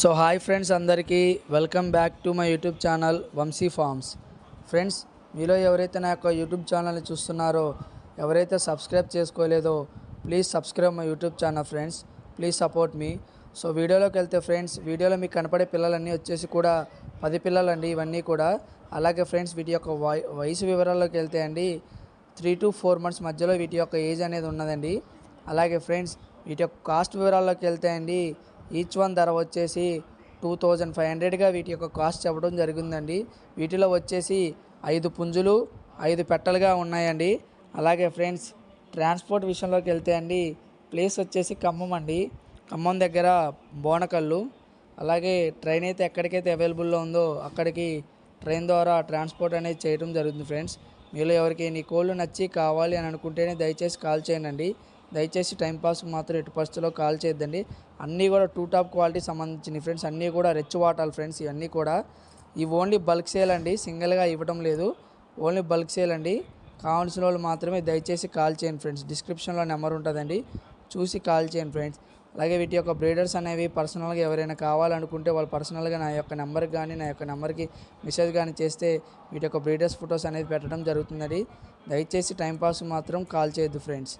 So hi friends అందరికీ welcome back to my YouTube channel Vamshi farms. Friends మీలో ఎవరైతే నా యొక్క యూట్యూబ్ ఛానల్ని చూస్తున్నారో ఎవరైతే subscribe చేసుకోలేదో please subscribe my YouTube channel friends. Please support me. So వీడియోలోకి వెళ్తే ఫ్రెండ్స్ వీడియోలో మీకు కనపడే పిల్లలన్నీ వచ్చేసి కూడా పది పిల్లలండి ఇవన్నీ కూడా. అలాగే ఫ్రెండ్స్ వీటి యొక్క వయసు వివరాల్లోకి వెళ్తే అండి త్రీ టు ఫోర్ మంత్స్ మధ్యలో వీటి యొక్క ఏజ్ అనేది ఉన్నదండి. అలాగే ఫ్రెండ్స్ వీటి యొక్క కాస్ట్ వివరాల్లోకి వెళ్తే అండి ఈచ్ వన్ ధర వచ్చేసి టూ థౌజండ్ ఫైవ్ హండ్రెడ్గా వీటి యొక్క కాస్ట్ చెప్పడం జరిగిందండి. వీటిలో వచ్చేసి ఐదు పుంజులు ఐదు పెట్టలుగా ఉన్నాయండి. అలాగే ఫ్రెండ్స్ ట్రాన్స్పోర్ట్ విషయంలోకి వెళ్తే అండి ప్లేస్ వచ్చేసి ఖమ్మం అండి. ఖమ్మం దగ్గర బోనకల్లు అలాగే ట్రైన్ అయితే ఎక్కడికైతే అవైలబుల్లో ఉందో అక్కడికి ట్రైన్ ద్వారా ట్రాన్స్పోర్ట్ అనేది చేయడం జరుగుతుంది ఫ్రెండ్స్. మీలో ఎవరికి నీ కోళ్ళు నచ్చి కావాలి అని అనుకుంటేనే దయచేసి కాల్ చేయండి దయచేసి టైంపాస్కి మాత్రం ఎటు పరిస్థితుల్లో కాల్ చేయొద్దండి. అన్నీ కూడా టూ టాప్ క్వాలిటీ సంబంధించిన ఫ్రెండ్స్. అన్నీ కూడా రెచ్ వాటాలు ఫ్రెండ్స్. ఇవన్నీ కూడా ఇవి ఓన్లీ బల్క్ సేల్ అండి. సింగిల్గా ఇవ్వడం లేదు. ఓన్లీ బల్క్ సేల్ అండి. కావాల్సిన వాళ్ళు మాత్రమే దయచేసి కాల్ చేయండి ఫ్రెండ్స్. డిస్క్రిప్షన్లో నెంబర్ ఉంటుందండి. చూసి కాల్ చేయండి ఫ్రెండ్స్. అలాగే వీటి యొక్క బ్రీడర్స్ అనేవి పర్సనల్గా ఎవరైనా కావాలనుకుంటే వాళ్ళు పర్సనల్గా నా యొక్క నెంబర్కి కానీ నా యొక్క నెంబర్కి మెసేజ్ కానీ చేస్తే వీటి యొక్క బ్రీడర్స్ ఫొటోస్ అనేది పెట్టడం జరుగుతుందండి. దయచేసి టైంపాస్ మాత్రం కాల్ చేయొద్దు ఫ్రెండ్స్